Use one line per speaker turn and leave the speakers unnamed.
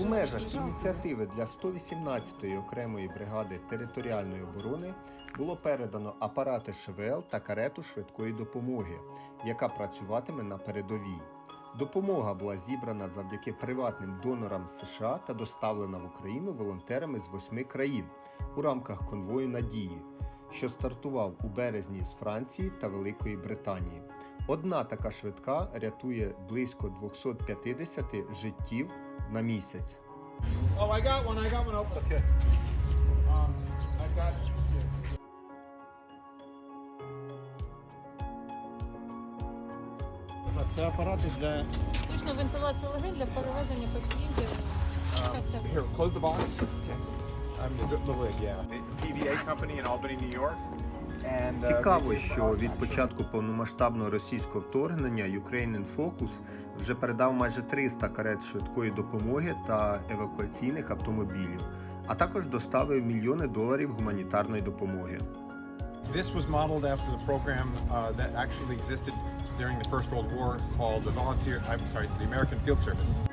У межах ініціативи для 118-ї окремої бригади територіальної оборони було передано апарати ШВЛ та карету швидкої допомоги, яка працюватиме на передовій. Допомога була зібрана завдяки приватним донорам США та доставлена в Україну волонтерами з восьми країн у рамках конвою Надії, що стартував у березні з Франції та Великої Британії. Одна така швидка рятує близько 250 життів на місяць.
Oh. Okay. Um.
Це апарати для
Штучна вентиляція легень для перевезення пацієнтів. Кася.
Here, close the box. Okay. I'm the, the lid, yeah. PVA company in Albany, New York. Uh,
Цікаво, що від початку повномасштабного російського вторгнення Ukrainian Focus вже передав майже 300 карет швидкої допомоги та евакуаційних автомобілів, а також доставив мільйони доларів гуманітарної допомоги.
This was modeled after the program uh, that actually existed during the First World War called the Volunteer, I'm sorry, the American Field Service.